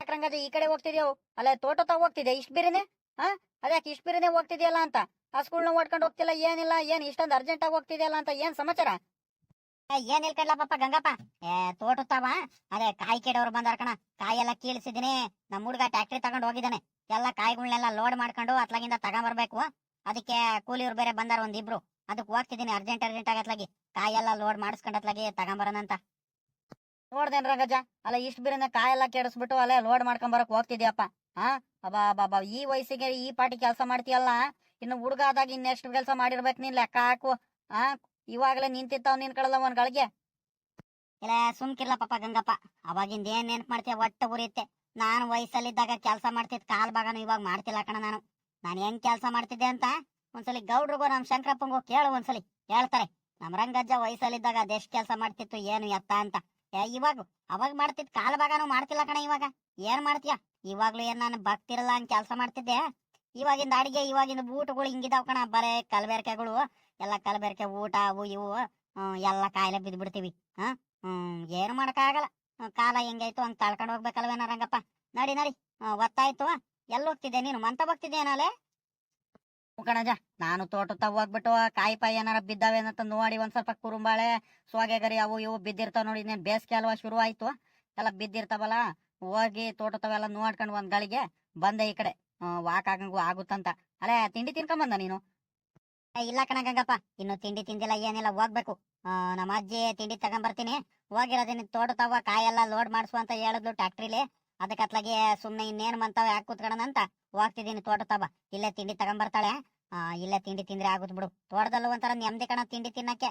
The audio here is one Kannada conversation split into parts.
ಈ ಕಡೆ ಹೋಗ್ತಿದ್ಯಾವು ಅಲ್ಲ ತೋಟ ತಾವ್ ಹೋಗ್ತಿದ್ಯಾ? ಇಷ್ಟ ಬಿರಿನೆ? ಹಾ? ಅದ್ಯಾಕೆ ಇಷ್ಟ ಬಿರಿನೆ ಹೋಗ್ತಿದ್ಯಲ್ಲ ಅಂತ? ಆ ಸ್ಕೂಲ್ನ ಓಡ್ಕೊಂಡು ಹೋಗ್ತಿಲ್ಲ, ಏನಿಲ್ಲ, ಏನ್ ಇಷ್ಟೊಂದು ಅರ್ಜೆಂಟ್ ಆಗಿ ಹೋಗ್ತಿದ್ಯಲ್ಲ ಅಂತ ಏನ್ ಸಮಾಚಾರ? ಏನ್ ಇಲ್ಕಡ್ಲ ಪಾಪ ಗಂಗಪ್ಪ? ಏ ತೋಟತ್ತಾವ ಅದೇ ಕಾಯಿ ಕೇಡವ್ರು ಬಂದಾರ ಕಣ. ಕಾಯಿ ಎಲ್ಲ ಕೀಳ್ಸಿದೀನಿ ನಮ್ಮ ಹುಡುಗ ಟ್ಯಾಕ್ಟ್ರಿ ತಗೊಂಡ್ ಹೋಗಿದ್ದಾನೆ. ಎಲ್ಲ ಕಾಯಿಗಳನ್ನೆಲ್ಲ ಲೋಡ್ ಮಾಡ್ಕೊಂಡು ಅತ್ಲಾಗಿಂದ ತಗೊಂಬರ್ಬೇಕು. ಅದಕ್ಕೆ ಕೂಲಿಯವ್ರು ಬೇರೆ ಬಂದಾರ ಒಂದಿಬ್ರು. ಅದಕ್ಕೆ ಹೋಗ್ತಿದ್ದೀನಿ ಅರ್ಜೆಂಟ್ ಅರ್ಜೆಂಟ್ ಆಗಿ ಅತ್ಲಾಗಿ. ಕಾಯಿ ಎಲ್ಲ ಲೋಡ್ ಮಾಡಿಸ್ಕೊಂಡ್ ಅತ್ಲಾಗಿ ತಗೊಂಬರೋಣ ಅಂತ ನೋಡ್ದೇನ್ ರಂಗಜ್ಜ ಅಲ್ಲ, ಇಷ್ಟ ಬಿರಿನ ಕಾಯೆಲ್ಲ ಕೆಡಿಸ್ಬಿಟ್ಟು ಅಲ್ಲೇ ಲೋಡ್ ಮಾಡ್ಕೊಂಡ್ ಬರಕ್ ಹೋಗ್ತಿದ್ಯಪ್ಪ. ಹಾ ಅಬ್ಬಾ ಬಾಬಾ ಈ ವಯಸ್ಸಿಗೆ ಈ ಪಾಟಿ ಕೆಲಸ ಮಾಡ್ತೀಯಲ್ಲ? ಇನ್ನು ಹುಡುಗ ಆದಾಗ ಇನ್ನೆಷ್ಟು ಕೆಲಸ ಮಾಡಿರ್ಬೇಕು ನೀನ್ ಲೆಕ್ಕ ಹಾಕು. ಆ? ಇವಾಗಲೇ ನಿಂತಿತ್ತಾವ್ ನಿನ್ ಕಳಲ್ಲ ಒಂದ್ ಗಳಿಗೆ. ಇಲ್ಲ ಸುಮ್ಕಿರ್ಲ ಪಾಪ ಗಂಗಪ್ಪ. ಅವಾಗಿಂದ ಏನ್ ನೆನ್ಪ್ ಮಾಡ್ತೀಯ? ಒಟ್ಟ ಉರಿಯುತ್ತೆ ನಾನು ವಯಸ್ಸಲ್ಲಿದ್ದಾಗ ಕೆಲಸ ಮಾಡ್ತಿದ್ ಕಾಲ್ ಭಾಗನು ಇವಾಗ ಮಾಡ್ತಿಲ್ಲ ಕಣ ನಾನು. ನಾನು ಹೆಂಗ್ ಕೆಲಸ ಮಾಡ್ತಿದ್ದೆ ಅಂತ ಒಂದ್ಸಲಿ ಗೌಡ್ರಿಗೋ ನಮ್ ಶಂಕರಪ್ಪಂಗೋ ಕೇಳು ಒಂದ್ಸಲಿ. ಹೇಳ್ತಾರೆ. ನಮ್ ರಂಗಜ್ಜ ವಯಸ್ಸಲ್ಲಿದ್ದಾಗ ಅದೆಷ್ಟ್ ಕೆಲಸ ಮಾಡ್ತಿತ್ತು, ಏನು ಎತ್ತ ಅಂತ. ಇವಾಗ, ಅವಾಗ ಮಾಡ್ತಿದ್ ಕಾಲ್ ಭಾಗನು ಮಾಡ್ತಿಲ್ಲ ಕಣ ಇವಾಗ. ಏನ್ ಮಾಡ್ತೀಯ? ಇವಾಗ್ಲೂ ಏನ್ ನಾನು ಭಕ್ತಿರಲ್ಲ ಅಂತ ಕೆಲಸ ಮಾಡ್ತಿದ್ದೆ. ಇವಾಗಿಂದ ಅಡಿಗೆ, ಇವಾಗಿಂದ ಊಟಗಳು ಹಿಂಗಿದಾವ್ ಕಣ ಬರೇ ಕಲಬೆರಕೆಗಳು. ಎಲ್ಲ ಕಲಬೆರಕೆ ಊಟ, ಅವು ಇವು. ಎಲ್ಲ ಕಾಯಿಲೆ ಬಿದ್ಬಿಡ್ತೀವಿ. ಹಾ? ಹ್ಮ್, ಏನು ಮಾಡಕ್ಕಾಗಲ್ಲ. ಕಾಲ ಹೆಂಗಾಯ್ತು ಅಂತ ತಳ್ಕೊಂಡ್ ಹೋಗ್ಬೇಕಲ್ವೇನ ರಂಗಪ್ಪ. ನಡಿ ನಡಿ. ಒತ್ತಾಯ್ತು ಎಲ್ಲಿ ಹೋಗ್ತಿದ್ದೆ ನೀನು? ಮಂತ ಹೋಗ್ತಿದ್ದೇನಲ್ಲೇ ಕಣಜ ನಾನು ತೋಟ ಹೋಗ್ಬಿಟ್ಟು ಕಾಯಿ ಪಾಯಿ ಏನಾರ ಬಿದ್ದಾವೇನಂತ ನೋಡಿ ಒಂದ್ ಸ್ವಲ್ಪ ಕುರುಂಬಾಳೆ, ಸೋಗೆಗರಿ ಅವು ಇವು ಬಿದ್ದಿರ್ತಾವ ನೋಡಿ ನೀನ್ ಬೇಸಿಗೆ ಅಲ್ವಾ ಶುರು ಆಯ್ತು. ಎಲ್ಲ ಬಿದ್ದಿರ್ತಾವಲ್ಲ, ಹೋಗಿ ತೋಟ ತಾವೆಲ್ಲ ನೋಡ್ಕೊಂಡು ಒಂದ್ ಗಳಿಗೆ ಬಂದೆ ಈ ಕಡೆ. ವಾಕ್ ಆಗಂಗು ಆಗುತ್ತಂತ. ಅಲ್ಲೇ ತಿಂಡಿ ತಿನ್ಕೊಂಡ್ ಬಂದ ನೀನು ಇಲ್ಲ ಕಣ ಗಂಗಪ್ಪ, ಇನ್ನು ತಿಂಡಿ ತಿಂದಿಲ್ಲ, ಏನಿಲ್ಲ, ಹೋಗ್ಬೇಕು. ನಮ್ಮ ಅಜ್ಜಿ ತಿಂಡಿ ತಗೊಂಡ್ ಬರ್ತೀನಿ ಹೋಗಿರೋದಿನ ತೋಟ ತವ ಕಾಯೆಲ್ಲ ಲೋಡ್ ಮಾಡಿಸುವಂತ ಹೇಳಿದ್ಲು ಟ್ಯಾಕ್ಟ್ರಿಲಿ ಅದಕ್ಕೆ ಅತ್ಲಾಗೆ ಸುಮ್ಮನೆ ಇನ್ನೇನು ಮಂತಾವ ಯಾಕೆ ಕೂತ್ಕೊಳ್ಳೋಣ ಅಂತ? ಹೋಗ್ತಿದ್ದೀನಿ ತೋಟ ತಬ. ಇಲ್ಲೇ ತಿಂಡಿ ತಗೊಂಬರ್ತಾಳೆ. ಇಲ್ಲೇ ತಿಂಡಿ ತಿಂದ್ರೆ ಆಗುತ್ತೆ ಬಿಡು. ತೋಟದಲ್ಲೂ ಒಂಥರ ನೆಮ್ಮದಿ ಕಣ ತಿಂಡಿ ತಿನ್ನಕ್ಕೆ.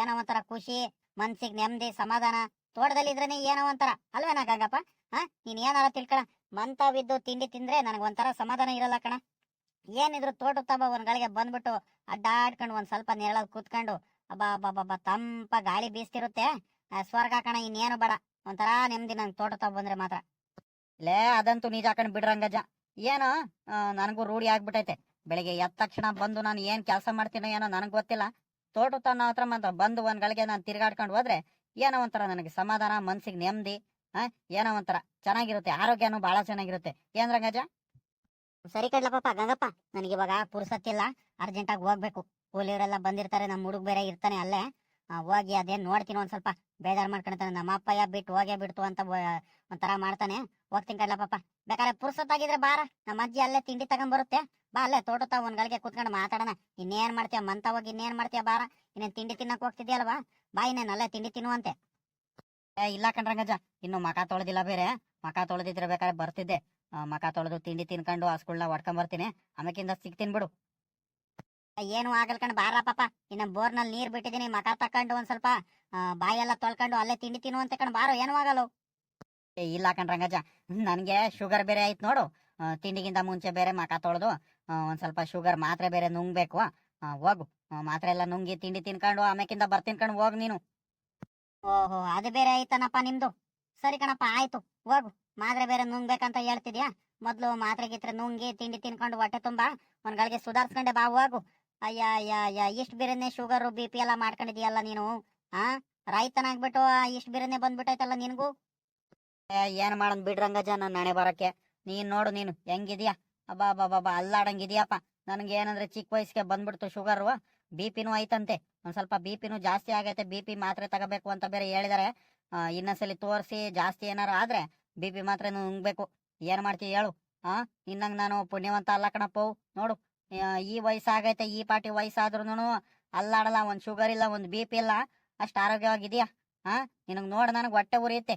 ಏನೋ ಒಂಥರ ಖುಷಿ, ಮನ್ಸಿಗೆ ನೆಮ್ಮದಿ ಸಮಾಧಾನ. ತೋಟದಲ್ಲಿ ಇದ್ರೇನೆ ಏನೋ ಒಂಥರ. ಅಲ್ವೇನ ಗಂಗಪ್ಪ? ಹಾ ನೀನ್ ಏನಾರ ತಿಳ್ಕೊಳ. ಮಂತಾವಿದ್ದು ತಿಂಡಿ ತಿಂದ್ರೆ ನನಗೆ ಒಂಥರ ಸಮಾಧಾನ ಇರಲ್ಲ ಕಣ. ಏನಿದ್ರು ತೋಟ ತಬ ಒಂದ್ ಗಳಿಗೆ ಬಂದ್ಬಿಟ್ಟು ಅಡ್ಡಾಡ್ಕೊಂಡು ಒಂದ್ ಸ್ವಲ್ಪ ನೆರಳಲ್ಲಿ ಕೂತ್ಕೊಂಡು, ಅಬ್ಬಾ ಅಬ್ಬಾ ತಂಪ ಗಾಳಿ ಬೀಸ್ತಿರುತ್ತೆ. ಸ್ವರ್ಗ ಕಣ, ಇನ್ನೇನು ಬೇಡ. ಒಂಥರ ನೆಮ್ಮದಿ ನಂಗೆ ತೋಟ ಬಂದ್ರೆ ಮಾತ್ರ. ಲೇ, ಅದಂತೂ ನಿಜ ಹಾಕೊಂಡ್ ಬಿಡ್ರಂಗಜ್ಜ ಏನೋ ನನಗೂ ರೂಢಿ ಆಗ್ಬಿಟ್ಟೈತೆ ಬೆಳಿಗ್ಗೆ ಎದ್ದ ತಕ್ಷಣ ಬಂದು ನಾನು ಏನ್ ಕೆಲಸ ಮಾಡ್ತೀನೋ ಏನೋ ನನಗೆ ಗೊತ್ತಿಲ್ಲ. ತೋಟ ತನ್ನ ಹತ್ರ ಮಾತ್ರ ಬಂದು ಒಂದ್ ಗಳಿಗೆ ನಾನು ತಿರ್ಗಾಡ್ಕೊಂಡು ಹೋದ್ರೆ ಏನೋ ಒಂಥರ ನನಗೆ ಸಮಾಧಾನ, ಮನ್ಸಿಗೆ ನೆಮ್ಮದಿ ಆ, ಏನೋ ಒಂಥರ ಚೆನ್ನಾಗಿರುತ್ತೆ. ಆರೋಗ್ಯನೂ ಬಹಳ ಚೆನ್ನಾಗಿರುತ್ತೆ. ಏನ್ ರಂಗಜ್ಜ ಸರಿ ಕಡ್ಲಪ್ಪ ಗಂಗಪ್ಪ, ನನಗೆ ಇವಾಗ ಪುರ್ಸತ್ತಿಲ್ಲ ಅರ್ಜೆಂಟ್ ಆಗಿ ಹೋಗ್ಬೇಕು. ಕೂಲಿಯವರೆಲ್ಲ ಬಂದಿರ್ತಾರೆ ನಮ್ಮ ಹುಡುಗ ಬೇರೆ ಇರ್ತಾನೆ ಅಲ್ಲೇ. ಹೋಗಿ ಅದೇನ್ ನೋಡ್ತೀನಿ ಒಂದ್ ಸ್ವಲ್ಪ ಬೇಜಾರ್ ಮಾಡ್ಕೊಳ್ತಾನೆ ನಮ್ಮ ಅಪ್ಪಯ್ಯ ಬಿಟ್ಟು ಹೋಗೇ ಬಿಡ್ತು ಅಂತ ಒಂಥರ ಮಾಡ್ತಾನೆ. ಹೋಗ್ತೀನಿ ಕಡ್ಲಪ್ಪ ಬೇಕಾದ್ರೆ ಪುರ್ಸೊತ್ತಾಗಿದ್ರೆ ಬಾರ. ನಮ್ಮ ಅಜ್ಜಿ ಅಲ್ಲೇ ತಿಂಡಿ ತಗೊಂಬರುತ್ತೆ. ಬಾ ಅಲ್ಲೇ ತೋಟ ತಾವ್ ಒಂದ್ ಗಳಿಗೆ ಕುತ್ಕೊಂಡು ಮಾತಾಡೋಣ. ಇನ್ನೇನ್ ಮಾಡ್ತೀಯ? ಮಂತ ಹೋಗಿ ಇನ್ನೇನ್ ಮಾಡ್ತೀಯ ಬಾರ? ಇನ್ನೇನ್ ತಿಂಡಿ ತಿನ್ನಕ್ ಹೋಗ್ತಿದ್ಯಲ್ವಾ? ಬಾ ಇನ್ನೇನ್ ಅಲ್ಲೇ ತಿಂಡಿ ತಿನ್ನುವಂತೆ. ಏ, ಇಲ್ಲ ಕಣ್ರಂಗಜ್ಜ. ಇನ್ನು ಮಕ ತೊಳೆದಿಲ್ಲ ಬೇರೆ. ಮಕ ತೊಳೆದಿದ್ರೆ ಬೇಕಾದ್ರೆ ಬರ್ತಿದ್ದೆ. ಮಕ ತೊಳೆದು ತಿಂಡಿ ತಿನ್ಕೊಂಡು ಹಸ್ಗಳನ್ನ ಹೊಡ್ಕೊಂಡ್ ಬರ್ತೀನಿ ಆಮೇಕಿಂದ ಸಿಗ್ತೀನಿ ಬಿಡು. ಏನು ಆಗಲ್ ಕಣ್. ಬಾರ ಪಾಪ. ಇನ್ನ ಬೋರ್ನಲ್ಲಿ ನೀರ್ ಬಿಟ್ಟಿದೀನಿ. ಮಕ ತಕೊಂಡು ಒಂದ್ ಸ್ವಲ್ಪ ಬಾಯಿ ಬಾಯೆಲ್ಲ ತೊಳ್ಕೊಂಡು ಅಲ್ಲೇ ತಿಂಡಿ ತಿನ್ನು ತಿನ್ನುವಂತೆ ಕಣ್. ಬಾರೋ, ಏನು ಆಗಲ್ಲ ಇಲ್ಲ ಕಣ್ರಂಗಜ್ಜ ನನ್ಗೆ ಶುಗರ್ ಬೇರೆ ಆಯ್ತು ನೋಡು. ತಿಂಡಿಗಿಂತ ಮುಂಚೆ ಬೇರೆ ಮಕ ತೊಳೆದು ಒಂದ್ ಸ್ವಲ್ಪ ಶುಗರ್ ಮಾತ್ರೆ ಬೇರೆ ನುಂಗ್ಬೇಕು. ಹೋಗು. ಮಾತ್ರ ಎಲ್ಲ ನುಂಗಿ ತಿಂಡಿ ತಿನ್ಕೊಂಡು ಆಮೇಕಿಂದ ಬರ್ತೀನಿ ಕಣ್. ಹೋಗ್ ನೀನು. ಓಹೋ, ಅದು ಬೇರೆ ಆಯ್ತನಪ್ಪ ನಿಮ್ದು. ಸರಿ ಕಣಪ್ಪ, ಆಯ್ತು. ಹೋಗು. ಮಾತ್ರೆ ಬೇರೆ ನುಂಗ್ಬೇಕಂತ ಹೇಳ್ತಿದ್ಯಾ? ಮೊದ್ಲು ಮಾತ್ರೆ ಗಿತ್ರೆ ನುಂಗಿ ತಿಂಡಿ ತಿನ್ಕೊಂಡು ಹೊಟ್ಟೆ ತುಂಬಾ. ಒಂದ್ ಗಳಿಗೆ ಸುಧಾರ್ಸ್ಕೊಂಡೆ ಬಾ, ಹೋಗು. ಅಯ್ಯ ಅಯ್ಯ ಅಯ್ಯ ಇಷ್ಟ್ ಬೇರೆನೆ ಶುಗರ್ ಬಿ ಪಿ ಎಲ್ಲ ಮಾಡ್ಕೊಂಡಿದ್ಯಲ್ಲ ನೀನು, ಆ? ರೈತನಾಗ್ಬಿಟ್ಟು ಇಷ್ಟ್ ಬೇರೆನೆ ಬಂದ್ಬಿಟ್ಟೈತಲ್ಲ ನಿನ್ಗೂ? ಏನ್ ಮಾಡನ್ ಬಿಡ್ರಂಗಜ ನನ್ನ ನಾಳೆ ಬರಕ್ಕೆ? ನೀನ್ ನೋಡು ನೀನು, ಹೆಂಗಿದ್ಯಾ? ಅಬ್ಬಾ ಅಬ್ಬಾ ಬಾಬಾ ಅಲ್ಲಾಡಂಗಿದ್ಯಪ್ಪ. ನನ್ಗೆ ಏನಂದ್ರೆ ಚಿಕ್ಕ ವಯಸ್ಸಿಗೆ ಬಂದ್ಬಿಡ್ತು ಶುಗರ್ ಬಿ ಪಿನೂ ಐತಂತೆ. ಒಂದ್ ಸ್ವಲ್ಪ ಬಿ ಪಿನೂ ಜಾಸ್ತಿ ಆಗೈತೆ ಬಿ ಪಿ ಮಾತ್ರೆ ತಗೋಬೇಕು ಅಂತ ಬೇರೆ ಹೇಳಿದಾರೆ. ಇನ್ನೊಂದ್ಸಲಿ ತೋರಿಸಿ ಜಾಸ್ತಿ ಏನಾರು ಆದ್ರೆ ಬಿ ಪಿ ಮಾತ್ರೆ ನುಂಗ್ಬೇಕು. ಏನ್ ಮಾಡ್ತೀಯ ಹೇಳು, ಆ? ಇನ್ನಂಗ್ ನಾನು ಪುಣ್ಯವಂತ ಅಲ್ಲ ಕಣಪ್ಪ ನೋಡು ಈ ವಯಸ್ಸಾಗೈತೆ, ಈ ಪಾಟಿ ವಯಸ್ಸಾದ್ರೂ ಅಲ್ಲಾಡಲ್ಲ, ಒಂದ್ ಶುಗರ್ ಇಲ್ಲ, ಒಂದ್ ಬಿ ಪಿ ಇಲ್ಲ. ಅಷ್ಟ್ ಆರೋಗ್ಯವಾಗಿದ್ಯಾ? ಹಾ ನಿನಗ್ ನೋಡ ನನಗೆ ಹೊಟ್ಟೆ ಉರಿಯುತ್ತೆ.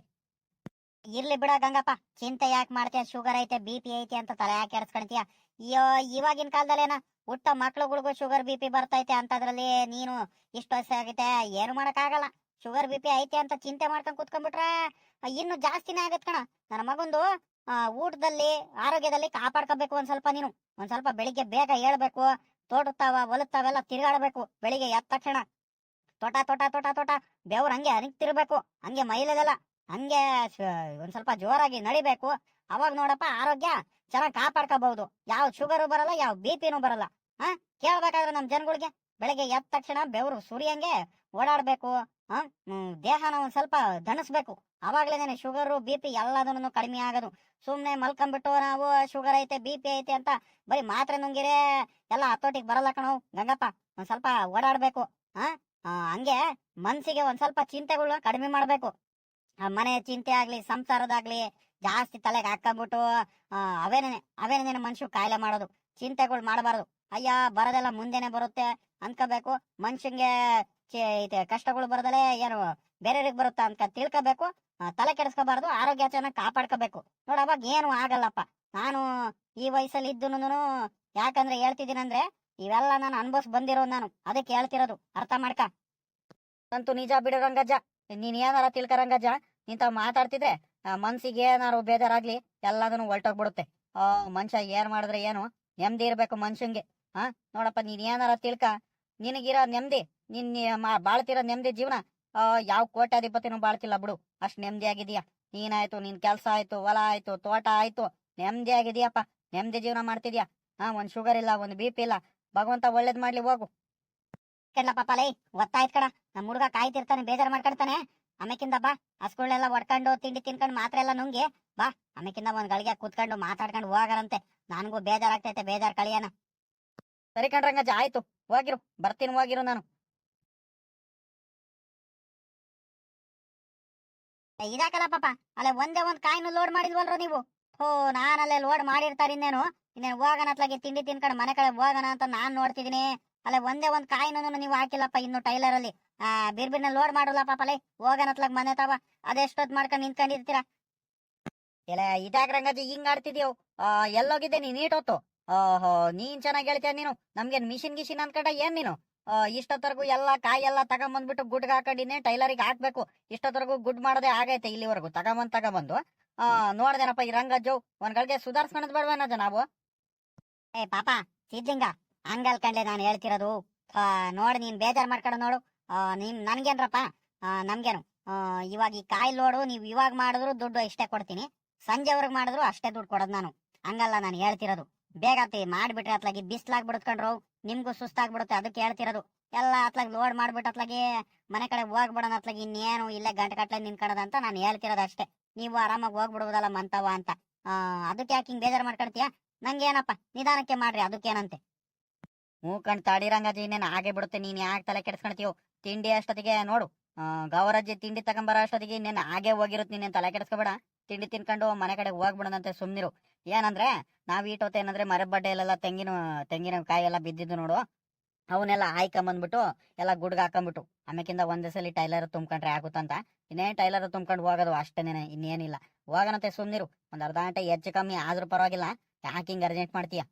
ಇರ್ಲಿ ಬಿಡ ಗಂಗಪ್ಪ. ಚಿಂತೆ ಯಾಕೆ ಮಾಡ್ತೀಯ? ಶುಗರ್ ಐತೆ ಬಿ ಪಿ ಐತೆ ಅಂತ ತಲೆ ಯಾಕೆ ಕೆಡ್ಸ್ಕೊಂತೀಯ ಇವಾಗಿನ ಕಾಲದಲ್ಲೇನ ಹುಟ್ಟ ಮಕ್ಳುಗಳಿಗೂ ಶುಗರ್ ಬಿ ಪಿ ಬರ್ತೈತೆ ಅಂತದ್ರಲ್ಲಿ ನೀನು ಇಷ್ಟು ವಯಸ್ಸಾಗೈತೆ ಏನು ಮಾಡಕ್ಕಾಗಲ್ಲ. ಶುಗರ್ ಬಿ ಪಿ ಐತೆ ಅಂತ ಚಿಂತೆ ಮಾಡ್ಕೊಂಡ್ ಕುತ್ಕೊಂಡ್ಬಿಟ್ರೆ ಇನ್ನು ಜಾಸ್ತಿನೇ ಆಗತ್ ಕಣ. ನನ್ನ ಮಗಂದು ಊಟದಲ್ಲಿ, ಆರೋಗ್ಯದಲ್ಲಿ ಕಾಪಾಡ್ಕೋಬೇಕು ಒಂದ್ ಸ್ವಲ್ಪ ನೀನು. ಒಂದ್ ಸ್ವಲ್ಪ ಬೆಳಿಗ್ಗೆ ಬೇಗ ಹೇಳ್ಬೇಕು ತೋಟುತ್ತಾವ ಒಲುತ್ತಾವೆಲ್ಲ ತಿರುಗಾಡಬೇಕು, ಬೆಳಿಗ್ಗೆ ಎದ್ದ ತಕ್ಷಣ. ತೋಟ ತೋಟ ತೋಟ ತೋಟ. ಬೆವ್ರು ಹಂಗೆ ಅನಿಕ್ತಿರ್ಬೇಕು ಹಂಗೆ ಮೈಲದೆಲ್ಲ ಹಂಗೆ ಒಂದ್ ಸ್ವಲ್ಪ ಜೋರಾಗಿ ನಡಿಬೇಕು. ಅವಾಗ ನೋಡಪ್ಪ ಆರೋಗ್ಯ ಚೆನ್ನಾಗಿ ಕಾಪಾಡ್ಕೋಬಹುದು. ಯಾವ ಶುಗರು ಬರಲ್ಲ, ಯಾವ ಬಿ ಪಿನೂ ಬರಲ್ಲ. ಹಾ ಕೇಳ್ಬೇಕಾದ್ರೆ ನಮ್ ಜನಗಳಿಗೆ. ಬೆಳಗ್ಗೆ ಎದ್ದ ತಕ್ಷಣ ಬೆವ್ರು ಸುರಿಯಂಗೆ ಓಡಾಡ್ಬೇಕು ಹಾ ದೇಹನ ಒಂದ್ ಸ್ವಲ್ಪ ದಣಿಸ್ಬೇಕು. ಅವಾಗ್ಲೇನೆ ಶುಗರು ಬಿ ಪಿ ಎಲ್ಲದನ್ನು ಕಡಿಮೆ ಆಗೋದು. ಸುಮ್ನೆ ಮಲ್ಕೊಂಡ್ಬಿಟ್ಟು ನಾವು ಶುಗರ್ ಐತೆ ಬಿ ಪಿ ಐತೆ ಅಂತ ಬರೀ ಮಾತ್ರೆ ನುಂಗಿರೆ ಎಲ್ಲ ಹತ್ತೋಟಿಗೆ ಬರಲ್ಲ ಕಣೋ. ಗಂಗಪ್ಪ, ಒಂದ್ ಸ್ವಲ್ಪ ಓಡಾಡ್ಬೇಕು. ಆ? ಹಂಗೆ ಮನ್ಸಿಗೆ ಒಂದ್ ಸ್ವಲ್ಪ ಚಿಂತೆಗಳು ಕಡಿಮೆ ಮಾಡ್ಬೇಕು. ಮನೆ ಚಿಂತೆ ಆಗ್ಲಿ, ಸಂಸಾರದಾಗ್ಲಿ ಜಾಸ್ತಿ ತಲೆಗೆ ಹಾಕೊಂಡ್ಬಿಟ್ಟು ಅವೇನೇ ಅವೇನೇನೆ ಮನುಷ್ಯ ಕಾಯಿಲೆ ಮಾಡೋದು. ಚಿಂತೆಗಳು ಮಾಡಬಾರ್ದು. ಅಯ್ಯ, ಬರೋದೆಲ್ಲ ಮುಂದೆನೆ ಬರುತ್ತೆ ಅನ್ಕೋಬೇಕು. ಮನುಷ್ಯಂಗೆ ಕಷ್ಟಗಳು ಬರೋದಲ್ಲೇ ಏನು ಬೇರೆಯವ್ರಿಗೆ ಬರುತ್ತಾ ಅಂತ ತಿಳ್ಕೋಬೇಕು. ತಲೆ ಕೆಡಿಸ್ಕೋಬಾರ್ದು, ಆರೋಗ್ಯ ಚೆನ್ನಾಗಿ ಕಾಪಾಡ್ಕೋಬೇಕು. ನೋಡ ಅವಾಗ ಏನು ಆಗಲ್ಲಪ್ಪ. ನಾನು ಈ ವಯಸ್ಸಲ್ಲಿ ಇದ್ದು ಯಾಕಂದ್ರೆ ಹೇಳ್ತಿದ್ದೀನಂದ್ರೆ ಇವೆಲ್ಲ ನಾನು ಅನ್ಭವಿಸ್ ಬಂದಿರೋ ನಾನು. ಅದಕ್ಕೆ ಹೇಳ್ತಿರೋದು. ಅರ್ಥ ಮಾಡ್ಕ. ಅಂತೂ ನಿಜ ಬಿಡು ರಂಗಜ್ಜ. ನೀನ್ ಏನಾರ ತಿಳ್ಕ ರಂಗಜ್ಜ. ನಿಂತ ಮಾತಾಡ್ತಿದ್ರೆ ಮನ್ಸಿಗೆ ಏನಾರು ಬೇಜಾರಾಗ್ಲಿ ಎಲ್ಲದನ್ನು ಹೊಲ್ಟೋಗ್ಬಿಡುತ್ತೆ. ಆ, ಮನುಷ್ಯ ಏನ್ ಮಾಡಿದ್ರೆ ಏನು? ನೆಮ್ಮದಿ ಇರ್ಬೇಕು ಮನುಷ್ಯಂಗೆ. ಹಾ ನೋಡಪ್ಪ, ನೀನ್ ಏನಾರ ತಿಳ್ಕ. ನಿನಗಿರೋ ನೆಮ್ಮದಿ ನಿನ್ ಮಾ- ಬಾಳ್ತಿರೋ ನೆಮ್ಮದಿ ಜೀವನ ಯಾವ ಕೋಟ್ಯಾಧಿಪತಿನೂ ಬಾಳ್ತಿಲ್ಲ ಬಿಡು. ಅಷ್ಟ್ ನೆಮ್ಮದಿ ಆಗಿದೀಯ ನೀನಾಯ್ತು, ನಿನ್ ಕೆಲ್ಸ ಆಯ್ತು, ಹೊಲ ಆಯ್ತು, ತೋಟ ಆಯ್ತು. ನೆಮ್ಮದಿ ಆಗಿದೀಯಪ್ಪ ನೆಮ್ಮದಿ ಜೀವನ ಮಾಡ್ತಿದ್ಯಾ ಹಾ, ಒಂದ್ ಶುಗರ್ ಇಲ್ಲ, ಒಂದ್ ಬಿ ಪಿ ಇಲ್ಲ. ಭಗವಂತ ಒಳ್ಳೇದ್ ಮಾಡ್ಲಿ, ಹೋಗು. ಕೆಡ್ಲಪ್ಪ ಲೈ ಒತ್ತಾಯ್ತ್ ಕಡ ನಮ್ ಹುಡುಗ ಕಾಯ್ತಿರ್ತಾನೆ, ಬೇಜಾರ್ ಮಾಡ್ಕೊಳ್ತಾನೆ ಆಮೇಕಿಂದ ಬಾ ಹಸ್ಕೊಳ್ಳೆಲ್ಲ ಹೊಡ್ಕೊಂಡು ತಿಂಡಿ ತಿನ್ಕೊಂಡು, ಮಾತ್ರ ಎಲ್ಲ ನುಂಗಿ, ಬಾ. ಆಮೇಕಿಂದ ಒಂದ್ ಗಳಿಗೆ ಕೂತ್ಕೊಂಡು, ಮಾತಾಡ್ಕೊಂಡು ಹೋಗಾರಂತೆ. ನನಗೂ ಬೇಜಾರಾಗ್ತೈತೆ, ಬೇಜಾರ್ ಕಳಿಯನ. ಸರಿ ಕಣ್ರಂಗಜ್ಜ, ಆಯ್ತು. ಹೋಗಿರು, ಬರ್ತೀನಿ, ಹೋಗಿರು ನಾನು. ಇದಾಕಲ್ಲ ಪಾಪ. ಅಲ್ಲೇ ಒಂದೇ ಒಂದ್ ಕಾಯಿನ ಲೋಡ್ ಮಾಡಿದ್ವಲ್ರ ನೀವು? ಹೋ ನಾನಲ್ಲೇ ಲೋಡ್ ಮಾಡಿರ್ತಾರ ಇನ್ನೇನು? ಇನ್ನೇನು ಹೋಗೋಣ ಅತ್ಲಾಗೆ ತಿಂಡಿ ತಿನ್ಕೊಂಡು ಮನೆ ಕಡೆ ಹೋಗೋಣ ಅಂತ ನಾನ್ ನೋಡ್ತಿದೀನಿ ಅಲ್ಲೇ ಒಂದೇ ಒಂದ್ ಕಾಯಿನೂ ನೀವು ಹಾಕಿಲ್ಲಪ್ಪ ಇನ್ನು ಟೈಲರ್ ಅಲ್ಲಿ. ಆ, ಬಿರ್ಬಿರ್ನ ಲೋಡ್ ಮಾಡಲ್ಲ ಪಾಪ ಅಲ್ಲೇ ಹೋಗೋಣ ಅತ್ಲಾಗ ಮನೆ ತಾವ ಅದೆಷ್ಟೊತ್ ಮಾಡ್ಕೊಂಡು ನಿಂತ್ಕೊಂಡಿರ್ತೀರಾ? ಇಲ್ಲ ಇದಾಕ ರಂಗಜ್ಜಿ ಹಿಂಗ್ ಆಡ್ತಿದ್ಯೋ? ಆ, ಎಲ್ಲೋಗಿದ್ದೆ ನೀನ್ ನೀಟೊತ್ತು ಓಹೋ, ನೀನ್ ಚೆನ್ನಾಗಿ ಹೇಳ್ತೀಯ ನೀನು? ನಮ್ಗೆ ಮಿಷಿನ್ ಗಿಷಿನ್ ಅನ್ಕಂಡ ಏನ್ ನೀನು? ಇಷ್ಟೊತ್ತರ್ಗು ಎಲ್ಲ ಕಾಯಿ ಎಲ್ಲ ತಗೊಂಬಂದ್ಬಿಟ್ಟು ಗುಡ್ಗೆ ಹಾಕೊಂಡಿನಿ ಟೈಲರಿಗೆ ಹಾಕ್ಬೇಕು. ಇಷ್ಟೊತ್ತರೆಗೂ ಗುಡ್ ಮಾಡೋದೇ ಆಗೈತೆ ಇಲ್ಲಿವರೆಗೂ ತಗೊಂಬಂದ್ ತಗೊಂಬಂದು. ಆ ನೋಡ್ದೇನಪ್ಪ ಈ ರಂಗಜ್ಜು ಒಂದ್ ಗಳಿಗೆ ಸುಧಾರ್ಸ್ಕೊಂಡ್ ಬೇಡವೇನಜ ನಾವು? ಏ ಪಾಪ ಸಿದ್ಲಿಂಗ ಹಂಗಲ್ ಕಂಡೆ ನಾನು ಹೇಳ್ತಿರೋದು. ಆ, ನೋಡ್ ನೀನ್ ಬೇಜಾರ್ ಮಾಡ್ಕೊಂಡು ನೋಡು. ನೀನ್ ನನ್ಗೇನ್ರಪ್ಪ? ನಮ್ಗೇನು? ಇವಾಗ ಈ ಕಾಯಿ ನೋಡು ನೀವ್ ಇವಾಗ ಮಾಡಿದ್ರು ದುಡ್ಡು ಇಷ್ಟೇ ಕೊಡ್ತೀನಿ. ಸಂಜೆವರೆಗೆ ಮಾಡಿದ್ರು ಅಷ್ಟೇ ದುಡ್ಡು ಕೊಡೋದು ನಾನು. ಹಂಗಲ್ಲ ನಾನು ಹೇಳ್ತಿರೋದು. ಬೇಗ ಮಾಡ್ಬಿಟ್ರೆ ಅತ್ಲಾಗಿ ಬಿಸ್ಲಾಗ್ ಬಿಡ್ತ್ಕೊಂಡ್ರು ನಿಮ್ಗೂ ಸುಸ್ತಾಗ್ಬಿಡುತ್ತೆ, ಅದಕ್ಕೆ ಹೇಳ್ತಿರೋದು. ಎಲ್ಲ ಅತ್ಲಾಗ ಲೋಡ್ ಮಾಡ್ಬಿಟ್ಟು ಅತ್ಲಾಗಿ ಮನೆ ಕಡೆ ಹೋಗ್ಬಿಡೋಣ ಅತ್ಲಾಗಿ ಇನ್ನೇನು ಇಲ್ಲೇ ಗಂಟೆ ಕಟ್ಲೆ ನಿನ್ಕೊಳ್ಳೋದು ಅಂತ ನಾನು ಹೇಳ್ತಿರೋದು ಅಷ್ಟೇ. ನೀವು ಆರಾಮಾಗಿ ಹೋಗ್ಬಿಡ್ಬೋದಲ್ಲ ಮಂತವ ಅಂತ. ಅದಕ್ಕೆ ಯಾಕೆ ಹಿಂಗ್ ಬೇಜಾರ್ ಮಾಡ್ಕೊಳ್ತೀಯ? ಏನಪ್ಪ ನಿಧಾನಕ್ಕೆ ಮಾಡ್ರಿ, ಅದಕ್ಕೇನಂತೆ. ಮೂಕಂಡ್ ತಾಡಿರಂಗಜಿ, ಇನ್ನೇನು ಹಾಗೆ ಬಿಡುತ್ತೆ, ನೀನ್ ಯಾಕೆ ತಲೆ ಕೆಡ್ಸ್ಕೊಂತೀಯೋ? ತಿಂಡಿ ಅಷ್ಟೊತ್ತಿಗೆ ನೋಡು. ಗೌರಜ್ಜಿ ತಿಂಡಿ ತಗೊಂಬರೋ ಅಷ್ಟೊತ್ತಿಗೆ ಇನ್ನೇನು ಹಾಗೆ ಹೋಗಿರುತ್ತೆ ನೀನೇನು ತಲೆ ಕೆಡ್ಸ್ಕೊಬೇಡ. ತಿಂಡಿ ತಿನ್ಕೊಂಡು ಮನೆ ಕಡೆ ಹೋಗ್ಬಿಡೋದಂತೆ ಸುಮ್ನಿರು. ಏನಂದ್ರೆ, ನಾವ್ ಈಟೊತ್ತು ಏನಂದ್ರೆ ಮರಬಡ್ಡೆಯಲ್ಲೆಲ್ಲ ತೆಂಗಿನ ತೆಂಗಿನ ಕಾಯಿ ಎಲ್ಲ ಬಿದ್ದಿದ್ದು ನೋಡು, ಅವನ್ನೆಲ್ಲ ಹಾಯ್ಕೊಂಬಂದ್ಬಿಟ್ಟು ಎಲ್ಲ ಗುಡ್ಗ ಹಾಕೊಂಡ್ಬಿಟ್ಟು ಆಮೇಕಿಂದ ಒಂದೇ ಸಲ ಟೈಲರ್ ತುಂಬ್ಕೊಂಡ್ರೆ ಆಗುತ್ತಂತ. ಇನ್ನೇನ್ ಟೈಲರ್ ತುಂಬ್ಕೊಂಡು ಹೋಗೋದು ಅಷ್ಟೇನೆ ಇನ್ನೇನಿಲ್ಲ. ಹೋಗನಂತೆ ಸುಮ್ನಿರು, ಒಂದ್ ಅರ್ಧ ಗಂಟೆ ಹೆಚ್ಚು ಕಮ್ಮಿ ಆದ್ರೂ ಪರವಾಗಿಲ್ಲ, ಯಾಕೆ ಅರ್ಜೆಂಟ್ ಮಾಡ್ತೀಯ?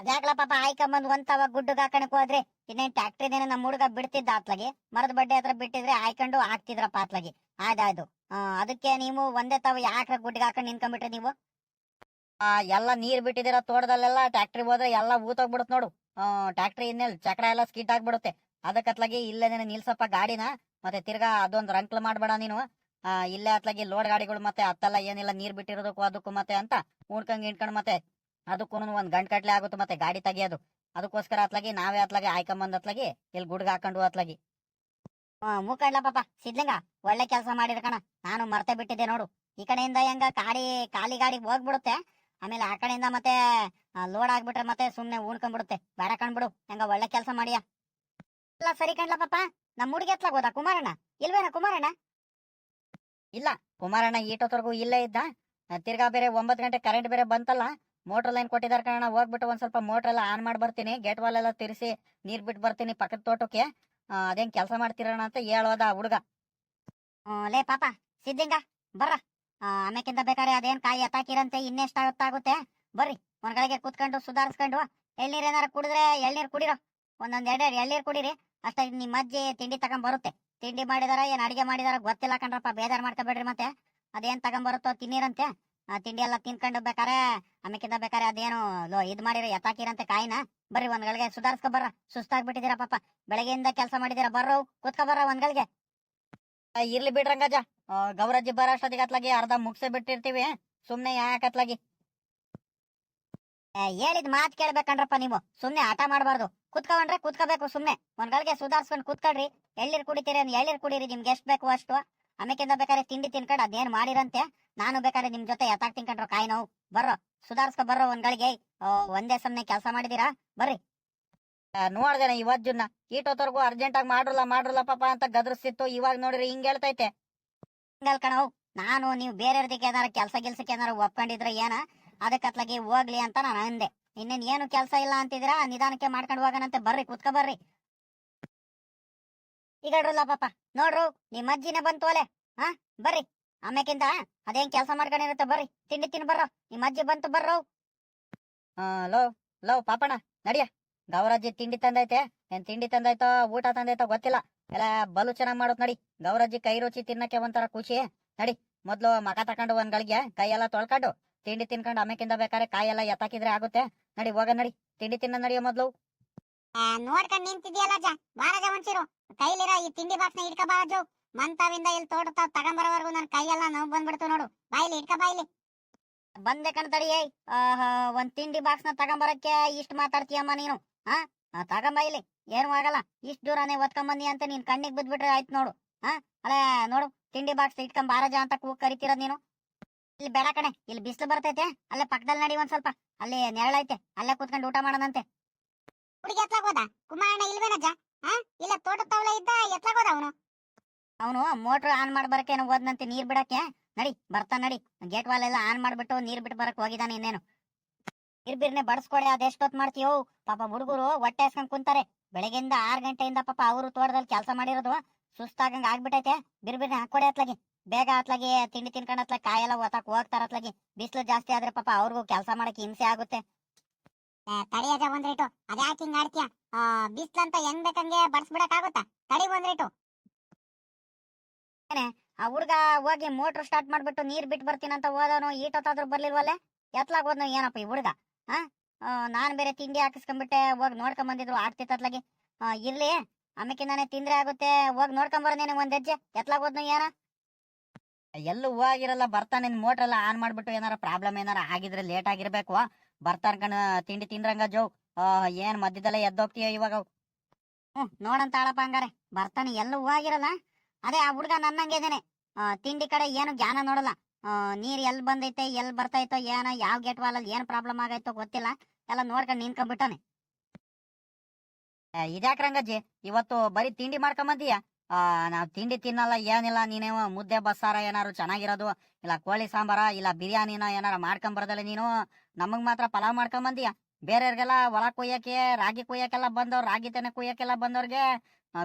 ಅದ್ಯಾಕ್ಲ ಪಾಪ ಆಯ್ಕೊಂಬಂದ್ ಒಂತವ ಗುಡ್ಡಗ್ ಹಾಕಣಕ್ ಹೋದ್ರೆ? ಇನ್ನೇನ್ ಟ್ಯಾಕ್ಟ್ರಿದೇನೆ ನಮ್ಮ ಹುಡುಗ ಬಿಡ್ತಿದ್ದ ಆತ್ಲಾಗಿ? ಮರದ ಬಡ್ಡೆ ಹತ್ರ ಬಿಟ್ಟಿದ್ರೆ ಹಾಯ್ಕೊಂಡು ಹಾಕ್ತಿದ್ರಪ್ಪ ಆತ್ಲಾಗಿ ಆಯ್ದಾಯ್ದು ಅದಕ್ಕೆ ನೀವು ಒಂದೇ ತಾವ ಯಾಕ್ರ ಗುಡ್ಡಿಗೆ ಹಾಕೊಂಡು ನಿಂತ್ಕೊಂಡ್ಬಿಟ್ರೆ ನೀವು? ಆ ಎಲ್ಲ ನೀರ್ ಬಿಟ್ಟಿದಿರ ತೋಟದಲ್ಲೆಲ್ಲ ಟ್ಯಾಕ್ಟ್ರಿ ಹೋದ್ರೆ ಎಲ್ಲ ಊತೋಗ್ಬಿಡುತ್ತೆ ನೋಡು. ಟ್ಯಾಕ್ಟ್ರಿ ಇನ್ನೆಲ್ ಚಕ್ರ ಎಲ್ಲ ಸ್ಕಿಟ್ ಆಗ್ಬಿಡುತ್ತೆ. ಅದಕ್ಕತ್ಲಾಗಿ ಇಲ್ಲೇ ನಿಲ್ಸಪ್ಪ ಗಾಡಿನ ಮತ್ತೆ ತಿರ್ಗಾ ಅದೊಂದ್ ರಂಕ್ಲ್ ಮಾಡ್ಬೇಡ ನೀನು. ಆ, ಇಲ್ಲೇ ಅತ್ಲಾಗಿ ಲೋಡ್ ಗಾಡಿಗಳು ಮತ್ತೆ ಅತ್ತೆಲ್ಲ ಏನಿಲ್ಲ ನೀರ್ ಬಿಟ್ಟಿರೋದಕ್ಕೂ ಅದಕ್ಕೂ ಮತ್ತೆ ಅಂತ ಉಣ್ಕಂಗ್ ಇಣ್ಕೊಂಡ್ ಮತ್ತೆ ಅದಕ್ಕೂ ಒಂದ್ ಗಂಟ್ ಕಟ್ಲೆ ಆಗುತ್ತೆ ಮತ್ತೆ ಗಾಡಿ ತೆಗಿಯೋದು. ಅದಕ್ಕೋಸ್ಕರ ಅತ್ಲಾಗಿ ನಾವೇ ಅತ್ಲಾಗಿ ಆಯ್ಕೊಂಬಂದ್ ಅತ್ಲಾಗಿ ಇಲ್ಲಿ ಗುಡ್ಗ ಹಾಕೊಂಡು ಅತ್ಲಾಗಿ. ಮೂಕಂಡ್ಲ ಪಾಪ ಸಿದ್ಲಿಂಗ ಒಳ್ಳೆ ಕೆಲಸ ಮಾಡಿರ್ಕಣ ನಾನು ಮರ್ತೆ ಬಿಟ್ಟಿದ್ದೆ ನೋಡು. ಈ ಕಡೆಯಿಂದ ಹೆಂಗ ಕಾಡಿ ಖಾಲಿ ಗಾಡಿ ಹೋಗ್ಬಿಡುತ್ತೆ. ಆಮೇಲೆ ಆ ಕಡೆಯಿಂದ ಮತ್ತೆ ಲೋಡ್ ಆಗ್ಬಿಟ್ರೆ ಮತ್ತೆ ಸುಮ್ನೆ ಉಣ್ಕೊಂಡ್ಬಿಡುತ್ತೆ. ಬೇಡ ಕಣ್ಬಿಡು, ಹೆಂಗ ಒಳ್ಳೆ ಕೆಲಸ ಮಾಡಿಯ? ಇಲ್ಲ, ಸರಿ ಕಣ್ಲ ಪಾಪ. ನಮ್ಮ ಹುಡುಗಿ ಎತ್ಲಾಗ ಹೋದ ಕುಮಾರಣ್ಣ? ಇಲ್ವೇನ ಕುಮಾರಣ್ಣ? ಇಲ್ಲ, ಕುಮಾರಣ್ಣ ಈಟೋತ್ವರೆಗೂ ಇಲ್ಲೇ ಇದ್ದ. ತಿರ್ಗಾ ಬೇರೆ ಒಂಬತ್ ಗಂಟೆ ಕರೆಂಟ್ ಬೇರೆ ಬಂತಲ್ಲ. ಮೋಟರ್ ಲೈನ್ ಕೊಟ್ಟಿದಾರ ಕಾರಣ ಹೋಗ್ಬಿಟ್ಟು ಒಂದ್ ಸ್ವಲ್ಪ ಮೋಟರ್ ಎಲ್ಲ ಆನ್ ಮಾಡಿ ಬರ್ತೀನಿ. ಗೇಟ್ ವಾಲ್ ಎಲ್ಲ ತಿರ್ಸಿ ನೀರ್ ಬಿಟ್ಟು ಬರ್ತೀನಿ ಪಕ್ಕದ ತೋಟಕ್ಕೆ. ಅದೇನ್ ಕೆಲಸ ಮಾಡ್ತಿರೋಣ ಅಂತ ಹೇಳೋದ ಹುಡುಗ. ಲೇ ಪಾಪ ಸಿದ್ದಿಂಗ ಬರ್ರ. ಆಮೇಕಿಂದ ಬೇಕಾದ್ರೆ ಅದೇನ್ ಕಾಯಿ ಎತ್ತಾಕಿರಂತೆ ಇನ್ನೆಷ್ಟ ಹೊತ್ತಾಗುತ್ತೆ ಬರ್ರಿ ಒಂದ್ಗಳಿಗೆ ಕೂತ್ಕೊಂಡು, ಸುಧಾರಿಸ್ಕೊಂಡು ಎಳ್ನೀರ್ ಏನಾರ ಕುಡಿದ್ರೆ ಎಳ್ನೀರ್ ಕುಡಿರೋ. ಒಂದೊಂದ್ ಎರಡೆರಡು ಎಳ್ನೀರ್ ಕುಡಿರಿ. ಅಷ್ಟ, ನಿಮ್ಮ ಅಜ್ಜಿ ತಿಂಡಿ ತಗೊಂಡ್ ಬರುತ್ತೆ ತಿಂಡಿ ಮಾಡಿದಾರ, ಏನ್ ಅಡಿಗೆ ಮಾಡಿದಾರ ಗೊತ್ತಿಲ್ಲ ಕಣ್ರಪ್ಪ, ಬೇಜಾರ್ ಮಾಡ್ಕೊಬೇಡ್ರಿ ಮತ್ತೆ. ಅದೇನ್ ತಗೊಂಡ್ ಬರುತ್ತೋ ತಿನ್ನಿರಂತೆ. ಆ, ತಿಂಡಿ ಎಲ್ಲ ತಿನ್ಕೊಂಡು ಬೇಕಾರೆ ಆಮೇಕಿಂದ ಬೇಕಾರೆ ಅದೇನು ಇದ್ ಮಾಡಿರ, ಎತ್ತಾಕಿರಂತೆ ಕಾಯಿನ. ಬರ್ರಿ ಒಂದ್ಗಳಿಗೆ ಸುಧಾರಿಸ್ಕೊ ಬರ್ರ. ಸುಸ್ತಾಗ್ಬಿಟ್ಟಿದೀರ ಪಾಪ. ಬೆಳಗ್ಗೆಯಿಂದ ಕೆಲಸ ಮಾಡಿದಿರ ಬರ್ರೋ, ಕೂತ್ಕೊ ಬರ್ರ ಒಂದ್ಗಳಿಗೆ ಇರ್ಲಿ ಬಿಡ್ರಂಗಜ ಗೌರಜ್ಜಿ ಬರೋ ಅಷ್ಟೊತ್ತಿಗೆ ಅತ್ಲಾಗಿ ಅರ್ಧ ಮುಗಿಸ ಬಿಟ್ಟಿರ್ತೀವಿ. ಸುಮ್ನೆ ಯಾಕತ್ಲಾಗಿ ಹೇಳಿದ್ ಮಾತ್ ಕೇಳ್ಬೇಕಂಡ್ರಪ್ಪ ನೀವು. ಸುಮ್ನೆ ಆಟ ಮಾಡಬಾರ್ದು. ಕುತ್ಕೊಂಡ್ರೆ ಕುತ್ಕೋಬೇಕು ಸುಮ್ನೆ. ಒಂದ್ಗಳಿಗೆ ಸುಧಾರ್ಸ್ಕೊಂಡ್ ಕುತ್ಕೊಳ್ರಿ. ಎಳ್ಳೀರ್ ಕುಡಿತೀರಿ ಎಳ್ನೀರ್ ಕುಡೀರಿ, ನಿಮ್ಗೆ ಎಷ್ಟ್ ಬೇಕು ಅಷ್ಟು. ಆಮೇಕಿಂದ ಬೇಕಾದ್ರೆ ತಿಂಡಿ ತಿನ್ಕೊಂಡು ಅದೇನ್ ಮಾಡಿರಂತೆ, ನಾನು ಬೇಕಾದ್ರೆ ನಿಮ್ ಜೊತೆ ಎತ್ತಾಕ್ ತಿನ್ಕೊಂಡ್ರು ಕಾಯಿ ನೋವು. ಬರ್ರೋ, ಸುಧಾರ್ಸ್ಕೊ ಬರ್ರೋ ಒಂದ್ ಗಳಿಗೆ ಒಂದೇ ಸಮನೆ ಕೆಲಸ ಮಾಡಿದೀರಾ? ಬರ್ರಿ. ನೋಡ್ದೇನೆ ಇವಜ್ಜನ್ನ. ಈಟೋತ್ವರ್ಗು ಅರ್ಜೆಂಟ್ ಆಗಿ ಮಾಡ್ರಲ್ಲ ಮಾಡ್ರಲ್ಲ ಪಾಪ ಅಂತ ಗದ್ರಸಿತ್ತು ಇವಾಗ ನೋಡ್ರಿ ಹಿಂಗ್ ಹೇಳ್ತೈತೆ. ಕಣವ್ ನಾನು ನೀವು ಬೇರೆಯವ್ರದಕ್ಕೆ ಏನಾರ ಕೆಲಸ ಗಿಲ್ಸಕ್ಕೆ ಏನಾರ ಒಪ್ಕೊಂಡಿದ್ರೆ ಏನ? ಅದಕ್ಕೆ ಹೋಗ್ಲಿ ಅಂತ ನಾನು ಅಂದೆ. ಇನ್ನೇನ್ ಏನು ಕೆಲಸ ಇಲ್ಲ ಅಂತಿದ್ರ ನಿಧಾನಕ್ಕೆ ಮಾಡ್ಕೊಂಡು ಹೋಗೋಣಂತೆ ಬರ್ರಿ, ಕುತ್ಕ ಬರ್ರಿ. ಈಗ ಪಾಪ, ನೋಡ್ರು, ನಿಮ್ಮ ಅಜ್ಜಿನ ಬಂತು ಅಲೆ ಹಾ ಬರ್ರಿ. ಆಮ್ಯಾಕಿಂದ ಅದೇನ್ ಕೆಲಸ ಮಾಡ್ಕೊಂಡಿರುತ್ತೆ ಬರ್ರಿ. ತಿಂಡಿ ತಿನ್ ಬರ್ರೋ. ನಿಮ್ಮ ಅಜ್ಜಿ ಬಂತು ಬರ್ರೋ. Low low ಪಾಪಣ ನಡಿಯ. ಗೌರಜ್ಜಿ ತಿಂಡಿ ತಂದೈತೆ? ಏನ್ ತಿಂಡಿ ತಂದೈತೋ ಊಟ ತಂದೈತೋ ಗೊತ್ತಿಲ್ಲ. ಎಲ್ಲ ಬಲು ಚೆನ್ನಾಗ್ ಮಾಡೋದ್ ನಡಿ. ಗೌರಜ್ಜಿ ಕೈ ರುಚಿ ತಿನ್ನಕ್ಕೆ ಒಂಥರ ಖುಷಿ. ನಡಿ ಮೊದ್ಲು ಮಕ ತಕೊಂಡು ಒಂದ್ ಗಳಿಗೆ ಕೈ ಎಲ್ಲ ತೊಳ್ಕೊಂಡು ತಿಂಡಿ ತಿನ್ಕೊಂಡು ಅಮೆಕಿಂದ ಬೇಕಾದ್ರೆ ಕಾಯಿ ಎಲ್ಲ ಎತ್ತಾಕಿದ್ರೆ ಆಗುತ್ತೆ. ನಡಿ ಹೋಗ ನಡಿ. ತಿಂಡಿ ತಿನ್ನ ನಡಿಯೋ ಮೊದ್ಲು. ನೋಡ್ಕೊಂಡ್ ನಿಂತಿದ್ಯಲ್ಲ ಅಜ್ಜ ಬಾರಜ ಒಂಚೂರು. ಕೈಲಿರೋ ಈ ತಿಂಡಿ ಬಾಕ್ಸ್ನ ಇಟ್ಕ ಬಾರಜು ಮಂತಾವಿಂದ ಇಲ್ಲಿ ತೋಟ ತಗೊಂಬರೋವರೆಗೂ ನನ್ ಕೈಯೆಲ್ಲ ನೋವು ಬಂದ್ಬಿಡ್ತು ನೋಡು. ಬಾಯಿಲಿ ಇಟ್ಕ ಬಾಯಿಲಿ ಬಂದೆ ಕಣ್ತಡಿ ಏಯ್. ಆಹಾ, ಒಂದ್ ತಿಂಡಿ ಬಾಕ್ಸ್ನ ತಗೊಂಬರಕ್ಕೆ ಇಷ್ಟ್ ಮಾತಾಡ್ತೀಯಮ್ಮ ನೀನು? ಹಾ? ತಗೊಂಬ ಇಲ್ಲಿ. ಏನು ಆಗಲ್ಲ. ಇಷ್ಟು ದೂರನೇ ಒತ್ಕೊಂಬಂದಿ ಅಂತ ನೀನ್ ಕಣ್ಣಿಗೆ ಬಿದ್ಬಿಟ್ರೆ ಆಯ್ತು ನೋಡು. ಹಾ? ಅಲ್ಲ ನೋಡು, ತಿಂಡಿ ಬಾಕ್ಸ್ ಇಟ್ಕೊಂಡ್ ಬಾರಜ ಅಂತ ಕೂಗ್ ಕರಿತಿರೋದ್ ನೀನು. ಇಲ್ಲಿ ಬೇಡ ಕಣೆ, ಇಲ್ಲಿ ಬಿಸಿಲು ಬರ್ತೈತೆ. ಅಲ್ಲೇ ಪಕ್ಕದಲ್ಲಿ ನಡಿ ಒಂದ್ ಸ್ವಲ್ಪ. ಅಲ್ಲಿ ನೆರಳೈತೆ ಅಲ್ಲೇ ಕೂತ್ಕೊಂಡು ಊಟ ಮಾಡೋದಂತೆ ಹುಡುಗಿ ಎತ್ಲಾಗೋದ ಕುಮಾರಣ್ಣ ಇಲ್ವೇನಜ್ಜ ಇಲ್ಲ ತೋಟ ತವಳ ಇದ್ದ ಎತ್ಲಾಗೋದ ಅವನು? ಅವನು ಮೋಟ್ರ್ ಆನ್ ಮಾಡಿ ಬರಕೇನು ಹೋದ್ನಂತೆ ನೀರ್ ಬಿಡಕ್ಕೆ. ನಡಿ, ಬರ್ತಾನ ನಡಿ. ಗೇಟ್ ವಾಲ್ ಎಲ್ಲ ಆನ್ ಮಾಡ್ಬಿಟ್ಟು ನೀರ್ ಬಿಟ್ಟು ಬರಕ್ ಹೋಗಿದಾನೆ ಇನ್ನೇನು. ನೀರ್ ಬಿರ್ನೆ ಬಡಸ್ಕೊಡೆ ಅದೆಷ್ಟೊತ್ ಮಾಡ್ತೀಯೋ. ಪಾಪ ಹುಡುಗರು ಹೊಟ್ಟೆ ಹಸ್ಕೊಂಡ್ ಕುಂತಾರೆ. ಬೆಳಗ್ಗೆಯಿಂದ ಆರ್ ಗಂಟೆಯಿಂದ ಪಾಪ ಅವರು ತೋಟದಲ್ಲಿ ಕೆಲಸ ಮಾಡಿರೋದು. ಸುಸ್ತಾಗಂಗ್ ಆಗ್ಬಿಟ್ಟೈತೆ ಬಿರ್ಬಿರ್ನೆ ಹಾಕೊಡೆ ಅತ್ಲಾಗಿ. ಬೇಗ ಅತ್ಲಾಗಿ, ತಿಂಡಿ ತಿನ್ಕೊಂಡ್ ಅತ್ಲಾಗಿ, ಕಾಯೆಲ್ಲ ಓತಾಕ್ ಹೋಗ್ತಾರ ಅತ್ಲಾಗಿ. ಬಿಸಿಲು ಜಾಸ್ತಿ ಆದ್ರೆ ಪಾಪ ಅವ್ರಿಗೂ ಕೆಲಸ ಮಾಡಕ್ ಹಿಂಸೆ ಆಗುತ್ತೆ. ಒಂದ್ ಒಂದ್ರೇಟು ಅದ್ಯಾಕೆ ಹಿಂಗ್ ಆಡ್ತೀಯ? ಬಿಸ್ಲಂತ ಹೆಂಗ್ ಬೇಕಂಗೆ ಬಡ್ಸ್ಬಿಡಕ್ ಆಗುತ್ತಾ ತಡಿ ಒಂದ್ರೇಟು ಆ ಹುಡ್ಗ ಹೋಗಿ ಮೋಟರ್ ಸ್ಟಾರ್ಟ್ ಮಾಡ್ಬಿಟ್ಟು ನೀರ್ ಬಿಟ್ಟು ಬರ್ತೀನಂತ ಹೋದವನು ಈಟೊತ್ತಾದ್ರೂ ಬರ್ಲಿಲ್ವಲ್ಲೇ? ಎತ್ಲಾಗ್ ಹೋದ್ನು ಏನಪ್ಪ ಈ ಹುಡ್ಗ? ಹಾ ನಾನ್ ಬೇರೆ ತಿಂಡಿ ಹಾಕಿಸ್ಕೊಂಡ್ಬಿಟ್ಟೆ ಹೋಗಿ ನೋಡ್ಕೊಂಬಂದಿದ್ರು ಬಂದಿದ್ರು ಇಲ್ಲಿ ಇರ್ಲಿ ನಾನೇ ತಿಂದ್ರೆ ಆಗುತ್ತೆ ಹೋಗಿ ನೋಡ್ಕೊಂಡ್ ಬರೋದೇನೆ ಒಂದ್ ಹೆಜ್ಜೆ ಎತ್ಲಾಗ ಹೋದ್ನು ಏನ ಎಲ್ಲೂ ಹೋಗಿರಲ್ಲ ಬರ್ತಾನೆ ಮೋಟ್ರ್ ಎಲ್ಲ ಆನ್ ಮಾಡ್ಬಿಟ್ಟು ಏನಾರ ಪ್ರಾಬ್ಲಮ್ ಏನಾರ ಆಗಿದ್ರೆ ಲೇಟ್ ಆಗಿರ್ಬೇಕು. ಬರ್ತಾನ ಕಣ ತಿಂಡಿ ತಿಂದ್ರಂಗ ಜೋ ಆ, ಏನ್ ಮದ್ಯದಲ್ಲ ಎದ್ದೋಗ್ತೀಯ ಇವಾಗ? ಹ್ಮ್ ನೋಡಂತ ಆಳಪ್ಪ ಹಂಗಾರೆ. ಬರ್ತಾನೆ ಎಲ್ಲೂ ಹೋಗಿರಲ್ಲ. ಅದೇ ಆ ಹುಡ್ಗ ನನ್ನಂಗೇದೇನೆ ಆ, ತಿಂಡಿ ಕಡೆ ಏನು ಜ್ಞಾನ ನೋಡಲ್ಲ. ನೀರ್ ಎಲ್ಲಿ ಬಂದೈತೆ, ಎಲ್ ಬರ್ತೈತೋ ಏನೋ, ಯಾವ ಗೇಟ್ ವಾಲ್ ಅಲ್ಲಿ ಏನ್ ಪ್ರಾಬ್ಲಮ್ ಆಗೈತೋ ಗೊತ್ತಿಲ್ಲ. ಎಲ್ಲ ನೋಡ್ಕೊಂಡು ನಿಂತ್ಕೊಂಡ್ಬಿಟ್ಟಾನೆ. ಇದ್ಯಾಕೆ ರಂಗಜ್ಜಿ? ಇವತ್ತು ಬರೀ ತಿಂಡಿ ಮಾಡ್ಕೊಂಬಂದೀಯ? ನಾವು ತಿಂಡಿ ತಿನ್ನಲ್ಲ, ಏನಿಲ್ಲ, ನೀನೇ ಮುದ್ದೆ, ಬಸ್ಸಾರ ಏನಾರು ಚೆನ್ನಾಗಿರೋದು, ಇಲ್ಲ ಕೋಳಿ ಸಾಂಬಾರ, ಇಲ್ಲ ಬಿರಿಯಾನಿನ ಏನಾರ ಮಾಡ್ಕೊಂಬರ್ದಲ್ಲ ನೀನು, ನಮಗ್ ಮಾತ್ರ ಪಲಾವ್ ಮಾಡ್ಕೊಂಬಂದೀಯ? ಬೇರೆಯವ್ರಿಗೆಲ್ಲ ಹೊಲ ಕುಯ್ಯಕ್ಕೆ, ರಾಗಿ ಕುಯ್ಯಕ್ಕೆಲ್ಲ ಬಂದವ್ರು, ರಾಗಿ ತೆನೆ ಕುಯ್ಯಕ್ಕೆಲ್ಲ ಬಂದವ್ರಿಗೆ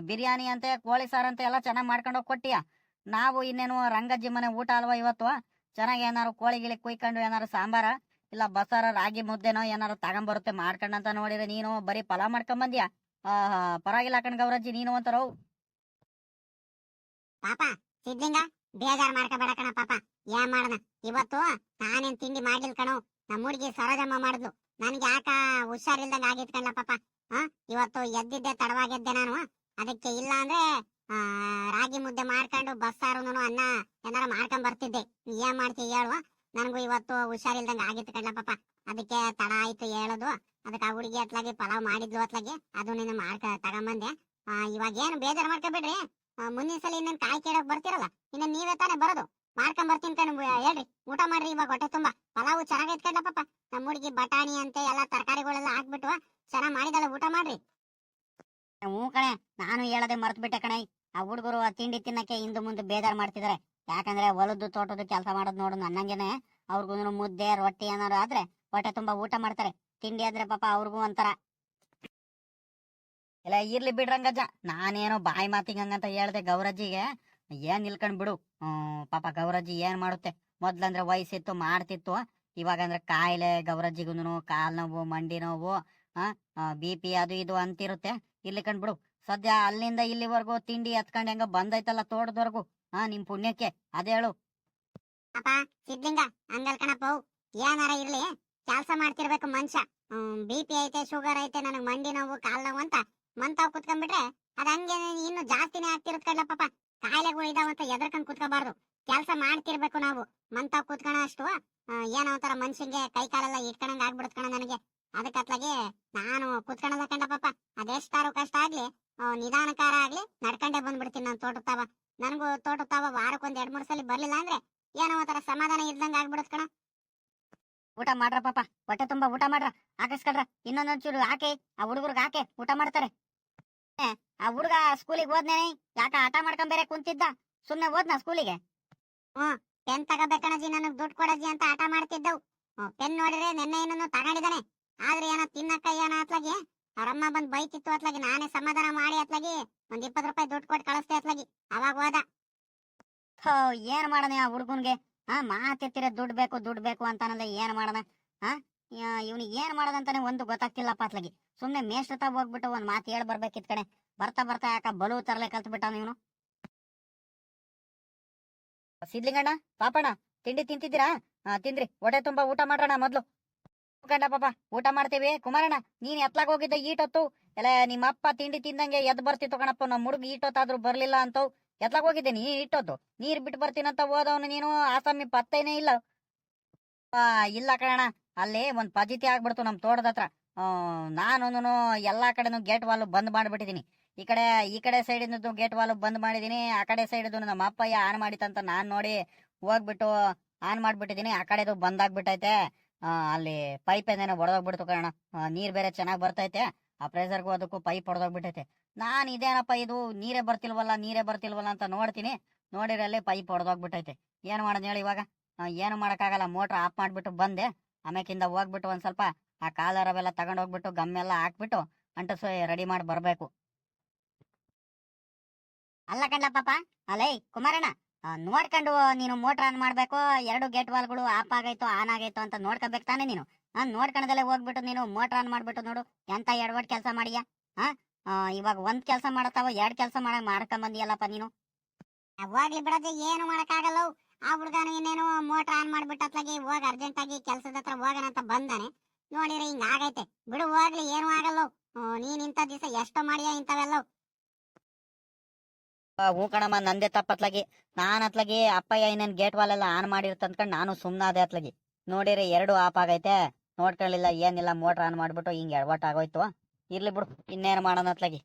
ಬಿರಿಯಾನಿ ಅಂತೆ, ಕೋಳಿ ಸಾರಂತೆ ಎಲ್ಲ ಚೆನ್ನಾಗಿ ಮಾಡ್ಕೊಂಡೋಗಿ ಕೊಟ್ಟಿಯ? ನಾವು ಇನ್ನೇನು ರಂಗಜ್ಜಿ ಮನೆ ಊಟ ಅಲ್ವಾ ಇವತ್ತು? ಚೆನ್ನಾಗಿ ಏನಾರು ಕೋಳಿ ಗಿಳಿ ಕುಯ್ಕೊಂಡು ಏನಾರು ಸಾಂಬಾರ? ಇಲ್ಲ ಬಸಾರ ರಾಗಿ ಮುದ್ದೆನೋ ಏನಾರು ತಗೊಂಬರುತ್ತೆ ಮಾಡ್ಕೊಂಡಂತ ನೋಡಿದ್ರೆ ನೀನು ಬರೀ ಪಲಾವ್ ಮಾಡ್ಕೊಂಬಂದ್ಯಾ? ಆಹಾ, ಪರವಾಗಿಲ್ಲ ಕಣ್ ಗೌರಜ್ಜಿ, ನೀನು ಅಂತಾರೋ ಪಾಪ ಸಿದ್ಲಿಂಗ ಬೇಜಾರ್ ಮಾಡ್ಕೋಬೇಡ ಕಣ ಪಾಪ. ಏನ್ ಮಾಡನ ಇವತ್ತು ನಾನೇನ್ ತಿಂಡಿ ಮಾಡ್ಲಿಲ್ಲ ಕಣೋ. ನಮ್ಮ ಹುಡುಗಿ ಸರೋಜಮ್ಮ ಮಾಡಿದ್ಲು. ನನ್ಗೆ ಯಾಕ ಹುಷಾರಿಲ್ದಂಗ ಆಗಿತ್ ಕಣ್ಲ ಪಾಪ. ಇವತ್ತು ಎದ್ದಿದ್ದೆ, ತಡವಾಗೆದ್ದೆ ನಾನು. ಅದಕ್ಕೆ ಇಲ್ಲ ಅಂದ್ರೆ ರಾಗಿ ಮುದ್ದೆ ಮಾಡ್ಕೊಂಡು ಬಸ್ಸಾರು ಅನ್ನ ಏನಾರ ಮಾಡ್ಕೊಂಡ್ ಬರ್ತಿದ್ದೆ. ಏನ್ ಮಾಡ್ತೀಯ ಹೇಳುವ ನನಗೂ ಇವತ್ತು ಹುಷಾರಿಲ್ದಂಗ ಆಗಿತ್ತು ಪಾಪ. ಅದಕ್ಕೆ ತಡ ಆಯ್ತು ಹೇಳೋದು. ಅದಕ್ಕೆ ಆ ಹುಡುಗಿ ಅತ್ಲಾಗಿ ಪಲಾವ್ ಮಾಡಿದ್ಲು ಅತ್ಲಾಗಿ. ಅದು ನೀನು ಮಾಡ್ಕ, ತಗೊಂಬಂದೆ. ಇವಾಗ ಏನು ಬೇಜಾರ್ ಮಾಡ್ಕೊಬೇಡ್ರಿ. ಮುಂದಿನ ಸಲ ಇನ್ನೊಂದು ಕಾಯಿ ಕೇಳಕ್ ಬರ್ತಿರಲ್ಲ. ಇನ್ನ ನೀವೇ ತಾನೇ ಬರೋದು. ಮಾಡ್ಕೊಂಡ್ ಬರ್ತೀನಿ ಕಣ್ ಹೇಳ್ರಿ. ಊಟ ಮಾಡ್ರಿ ಇವಾಗ ಹೊಟ್ಟೆ ತುಂಬಾ. ಪಲಾವು ಚೆನ್ನಾಗೈತ್ ಕಣ್ಣ ಪಾಪ. ನಮ್ಮ ಹುಡುಗಿ ಬಟಾಣಿ ಅಂತೆ, ಎಲ್ಲಾ ತರಕಾರಿಗಳೆಲ್ಲ ಹಾಕ್ಬಿಟ್ಟು ಚೆನ್ನಾಗ್ ಮಾಡಿದಲ್ಲ, ಊಟ ಮಾಡ್ರಿ. ಹ್ಞೂ ಕಣೆ, ನಾನು ಹೇಳದೆ ಮರ್ತು ಬಿಟ್ಟೆ ಕಣೆ. ಆ ಹುಡುಗರು ಆ ತಿಂಡಿ ತಿನ್ನಕ್ಕೆ ಹಿಂದೆ ಮುಂದೆ ಬೇಜಾರ್ ಮಾಡ್ತಿದ್ದಾರೆ ಯಾಕಂದ್ರೆ ಹೊಲದ್ದು ತೋಟದ ಕೆಲಸ ಮಾಡೋದು ನೋಡು ನನ್ನಂಗೆನೆ. ಅವ್ರಿಗೂ ಮುದ್ದೆ, ರೊಟ್ಟಿ ಏನಾದ್ರು ಆದ್ರೆ ಹೊಟ್ಟೆ ತುಂಬಾ ಊಟ ಮಾಡ್ತಾರೆ. ತಿಂಡಿ ಆದ್ರೆ ಪಾಪ ಅವ್ರಿಗೂ ಒಂಥರ. ಇಲ್ಲ ಇರ್ಲಿ ಬಿಡ್ರಂಗಜ್ಜ ನಾನೇನೋ ಬಾಯಿ ಮಾತಿಗಂಗಂತ ಹೇಳ್ದೆ ಗೌರಜ್ಜಿಗೆ. ಏನ್ ನಿಲ್ಕೊಂಡ್ ಬಿಡು. ಪಾಪ ಗೌರಜ್ಜಿ ಏನ್ ಮಾಡುತ್ತೆ? ಮೊದ್ಲಂದ್ರೆ ವಯಸ್ಸಿತ್ತು, ಮಾಡ್ತಿತ್ತು. ಇವಾಗಂದ್ರೆ ಕಾಯಿಲೆ ಗೌರಜ್ಜಿಗೂ ಕಾಲ್ ನೋವು, ಮಂಡಿ ನೋವು ಬಿ ಪಿ ಅದು ಇದು ಅಂತಿರುತ್ತೆ. ಇಲ್ಲಿ ಕಂಡ್ಬಿಡು ಸದ್ಯ ಅಲ್ಲಿಂದ ಇಲ್ಲಿವರೆಗೂ ತಿಂಡಿ ಹತ್ಕೊಂಡ್ ಹೆಂಗ ಬಂದೈತಲ್ಲ ತೋಟದವರೆಗೂ. ಹಾ, ನಿಮ್ ಪುಣ್ಯಕ್ಕೆ. ಅದೇ ಹೇಳು. ಅಪ್ಪ ಸಿದ್ಲಿಂಗ ಹಂಗಲ್ ಏನಾರ ಇರ್ಲಿ. ಕೆಲಸ ಮಾಡ್ತಿರ್ಬೇಕು ಮನುಷ್ಯ. ಬಿ ಪಿ ಐತೆ, ಶುಗರ್ ಐತೆ, ನನಗ್ ಮಂಡಿ ನೋವು, ಕಾಲ್ ನೋವು ಅಂತ ಮಂತಾವ್ ಕುತ್ಕೊಂಡ್ಬಿಟ್ರೆ ಅದ್ ಹಂಗೆ ಇನ್ನು ಜಾಸ್ತಿನೇ ಆಗ್ತಿರುತ್ತ ಕಡ್ಲ ಪಾಪ. ಕಾಯಿಲೆಗಳು ಇದಾವಂತ ಎದರ್ಕೊಂಡ್ ಕುತ್ಕೋಬಾರ್ದು. ಕೆಲ್ಸ ಮಾಡ್ತಿರ್ಬೇಕು ನಾವು. ಮಂತಾವ್ ಕುತ್ಕೋಣ ಅಷ್ಟು ಏನೋ ಒಂಥರ ಮನ್ಷಂಗೆ ಕೈ ಕಾಲೆಲ್ಲ ಇಟ್ಕೊಂಡಂಗ್ ಆಗ್ಬಿಡುತ್ತ ಕಣ ನನಗೆ. ಅದಕ್ಕೆ ಅತ್ಲಾಗೆ ನಾನು ಕುತ್ಕೊಂಡ ಕಂಡ ಪಾಪ ಅದೆಷ್ಟಾರು ಕಷ್ಟ ಆಗ್ಲಿ ನಿಧಾನಕಾರ ಆಗ್ಲಿ ನಡ್ಕೊಂಡೆ ಬಂದ್ಬಿಡ್ತೀನಿ ನಾನು ತೋಟ ತಾವ ನನಗೂ ತೋಟ ತಾವ ವಾರಕ್ಕೊಂದ್ ಎರಡ್ ಮೂರ್ ಸಲ ಬರ್ಲಿಲ್ಲ ಅಂದ್ರೆ ಏನೋ ಒಂಥರ ಸಮಾಧಾನ ಇದ್ದಂಗ ಆಗ್ಬಿಡತ್ ಕಣ. ಊಟ ಮಾಡ್ರ ಪಾಪ ಹೊಟ್ಟೆ ತುಂಬಾ ಊಟ ಮಾಡ್ರ. ಹಾಕಿಸ್ಕೊಳ್ರ ಇನ್ನೊಂದೊಂಚೂರು ಹಾಕಿ ಆ ಹುಡುಗರ್ಗ ಹಾಕಿ ಊಟ ಮಾಡ್ತಾರೆ. ಆ ಹುಡುಗ ಸ್ಕೂಲಿಗೆ ಹೋದ್ನೇನೆ ಯಾಕ ಆಟ ಮಾಡ್ಕೊಂಡ್ ಬೇರೆ ಕುಂತಿದ್ದ? ಸುಮ್ನೆ ಹೋದ್ನ ಸ್ಕೂಲಿಗೆ? ಪೆನ್ ತಗೋಬೇಕಣಜಿ ನನಗ್ ದುಡ್ಡು ಕೊಡಜಿ ಅಂತ ಆಟ ಮಾಡ್ತಿದ್ದವು. ಪೆನ್ ನೋಡಿದ್ರೆ ನಿನ್ನೆ ಏನನ್ನು ತಗೊಂಡಿದ್ದಾನೆ. ಆದ್ರೆ ಏನೋ ತಿನ್ನಕ್ಕ ಏನೋ ಅತ್ಲಾಗಿ. ಅವ್ರಮ್ಮ ಬಂದ್ ಬೈತಿತ್ತು ಅತ್ಲಾಗಿ. ನಾನೇ ಸಮಾಧಾನ ಮಾಡಿ ಅತ್ಲಾಗಿ ಒಂದ್ ಇಪ್ಪತ್ ರೂಪಾಯಿ ದುಡ್ಡು ಕೊಟ್ಟು ಕಳಿಸ್ತೆ ಅತ್ಲಾಗಿ. ಅವಾಗ ಹೋದ. ಏನ್ ಮಾಡೋಣ ಆ ಹುಡುಗನ್ಗೆ? ಹಾ, ಮಾತೆತ್ತಿರ ದುಡ್ಡು ಬೇಕು ದುಡ್ಡು ಬೇಕು ಅಂತಾನಲ್ಲ ಏನ್ ಮಾಡೋಣ? ಹಾ ಇವನಿಗೆ ಏನ್ ಮಾಡೋದಂತಾನೆ ಒಂದು ಗೊತ್ತಾಗ್ತಿಲ್ಲಪ್ಪ ಅತ್ಲಾಗಿ. ಸುಮ್ನೆ ಮೇಷ್ಟ ಹೋಗ್ಬಿಟ್ಟು ಒಂದ್ ಮಾತು ಹೇಳಿ ಬರ್ಬೇಕಿತ್ ಕಡೆ ಬರ್ತಾ ಬರ್ತಾ ಯಾಕ ಬಲು ತರಲೆ ಕಲ್ತ್ ಬಿಟ್ಟಾನ ಇವನು? ಸಿದ್ಲಿಂಗಣ್ಣ, ಪಾಪಣ್ಣ, ತಿಂಡಿ ತಿಂತಿದ್ದೀರಾ? ತಿಂದ್ರಿ. ಹೊಟ್ಟೆ ತುಂಬಾ ಊಟ ಮಾಡೋಣ ಮೊದ್ಲು. ಗಂಡ ಪಾಪ, ಊಟ ಮಾಡ್ತೀವಿ. ಕುಮಾರಣ್ಣ, ನೀನ್ ಎತ್ಲಾಗ ಹೋಗಿದ್ದ ಈಟೊತ್ತು ಎಲ್ಲ ನಿಮ್ಮ ಅಪ್ಪ ತಿಂಡಿ ತಿಂದಂಗೆ ಎದ್ ಬರ್ತಿತ್ತು ಕಣಪ್ಪ ನಮ್ಮ ಹುಡುಗ ಈಟೊತ್ತಾದ್ರೂ ಬರ್ಲಿಲ್ಲ ಅಂತ. ಎತ್ಲಾಗ ಹೋಗಿದ್ದೆ ನೀ ಇಟ್ಟೊತ್ತು ನೀರ್ ಬಿಟ್ಟು ಬರ್ತೀನಂತ ಹೋದವನು ನೀನು, ಆಸಾಮಿ ಪತ್ತೇನೇ ಇಲ್ಲ. ಇಲ್ಲ ಕಣಣ್ಣ, ಅಲ್ಲಿ ಒಂದ್ ಪಜಿತಿ ಆಗ್ಬಿಡ್ತು ನಮ್ ತೋಟದ ಹತ್ರ. ನಾನೊಂದು ಎಲ್ಲಾ ಕಡೆನು ಗೇಟ್ ವಾಲು ಬಂದ್ ಮಾಡ್ಬಿಟ್ಟಿದೀನಿ. ಈ ಕಡೆ ಈ ಕಡೆ ಸೈಡ್ ಗೇಟ್ ವಾಲ್ ಬಂದ್ ಮಾಡಿದೀನಿ, ಆ ಕಡೆ ಸೈಡ್ ನಮ್ಮ ಅಪ್ಪಯ್ಯ ಆನ್ ಮಾಡಿತಂತ ನಾನ್ ನೋಡಿ ಹೋಗ್ಬಿಟ್ಟು ಆನ್ ಮಾಡ್ಬಿಟ್ಟಿದೀನಿ, ಆ ಕಡೆದು ಬಂದ್ ಆಗ್ಬಿಟ್ಟೈತೆ ಅಲ್ಲಿ ಪೈಪ್ ಏನೇನೋ ಒಡೆದೋಗ್ಬಿಡ್ತು ಕಣ ನೀರ್ ಬೇರೆ ಚೆನ್ನಾಗ್ ಬರ್ತೈತೆ. ಆ ಪ್ರೆಸರ್ಗೂ ಅದಕ್ಕೂ ಪೈಪ್ ಹೊಡೆದೋಗ್ಬಿಟ್ಟೈತೆ ನಾನ್ ಇದೇನಪ್ಪ ಇದು? ನೀರೇ ಬರ್ತಿಲ್ವಲ್ಲ ನೀರೇ ಬರ್ತಿಲ್ವಲ್ಲ ಅಂತ ನೋಡ್ತೀನಿ. ನೋಡಿರಲ್ಲಿ ಪೈಪ್ ಹೊಡೆದೋಗ್ಬಿಟ್ಟೈತೆ ಏನ್ ಮಾಡೋದು ಹೇಳಿ ಇವಾಗ? ಏನು ಮಾಡಕ್ಕಾಗಲ್ಲ ಮೋಟ್ರ್ ಆಫ್ ಮಾಡ್ಬಿಟ್ಟು ಬಂದೆ. ಆಮ್ಯಾಕಿಂದ ಹೋಗ್ಬಿಟ್ಟು ಒಂದ್ ಸ್ವಲ್ಪ ಆ ಕಾಲರವೆಲ್ಲ ತಗೊಂಡ್ ಹೋಗ್ಬಿಟ್ಟು ಗಮ್ಮೆಲ್ಲ ಹಾಕ್ಬಿಟ್ಟು ಅಂಟಸು ರೆಡಿ ಮಾಡಿ ಬರಬೇಕು. ಅಲ್ಲ ಕಂಡ ಪಾಪ. ಅಲೈ, ಕುಮಾರಣ್ಣ. ನೋಡ್ಕೊಂಡು ನೀನು ಮೋಟರ್ ಆನ್ ಮಾಡ್ಬೇಕು ಎರಡು ಗೇಟ್ ವಾಲ್ಗಳು ಆಫ್ ಆಗೈತೋ ಆನ್ ಆಗೈತೋ ಅಂತ ನೋಡ್ಕೋಬೇಕು ತಾನೆ ನೀನು. ಆ ನೋಡ್ಕೊಂಡದಲ್ಲೇ ಹೋಗ್ಬಿಟ್ಟು ನೀನು ಮೋಟರ್ ಆನ್ ಮಾಡ್ಬಿಟ್ಟು ನೋಡು ಎಂತ ಎಡವಟ್ ಕೆಲಸ ಮಾಡಿಯ? ಹಾ ಆ, ಇವಾಗ ಒಂದ್ ಕೆಲಸ ಮಾಡತ್ತಾವ ಎರಡ್ ಕೆಲಸ ಮಾಡ ಮಾಡ್ಕೊಂಬಂದಿಯಲ್ಲಪ್ಪ ನೀನು. ಹೋಗ್ಲಿ ಬಿಡದೆ ಏನು ಮಾಡಕ್ಕಾಗಲ್ಲ. ಆ ಹುಡುಗನ ಇನ್ನೇನು ಮೋಟರ್ ಆನ್ ಮಾಡ್ಬಿಟ್ಟು ಅತ್ಲಾಗಿ ಹೋಗ್ ಅರ್ಜೆಂಟ್ ಆಗಿ ಕೆಲ್ಸದ ಹತ್ರ ಹೋಗೋಣ ಅಂತ ಬಂದಾನೆ. ನೋಡಿರಿ ಹಿಂಗ ಆಗೈತೆ. ಬಿಡು ಹೋಗ್ಲಿ ಏನು ಆಗಲ್ಲ ನೀನ್ ಇಂಥ ದಿವಸ ಎಷ್ಟೋ ಮಾಡಿಯಾ ಇಂಥವೆಲ್ಲ ಆ, ಹೂ ಕಣಮ್ಮ, ನಂದೇ ತಪ್ಪತ್ಲಾಗಿ ನಾನ್ ಅತ್ಲಾಗಿ ಅಪ್ಪಯ್ಯ ಇನ್ನೇನ್ ಗೇಟ್ ವಾಲ್ ಎಲ್ಲ ಆನ್ ಮಾಡಿರ್ತ ಅಂದ್ಕೊಂಡು ನಾನು ಸುಮ್ನಾದೆ ಅತ್ಲಾಗಿ. ನೋಡಿರಿ, ಎರಡು ಆಫ್ ಆಗೈತೆ. ನೋಡ್ಕೊಳ್ಳಿಲ್ಲ ಏನಿಲ್ಲ, ಮೋಟ್ರ್ ಆನ್ ಮಾಡ್ಬಿಟ್ಟು ಹಿಂಗ್ ಎಡವಟ್ ಆಗೋಯ್ತು. ಇರ್ಲಿ ಬಿಡು, ಇನ್ನೇನ್ ಮಾಡೋಣ ಅತ್ಲಾಗಿ.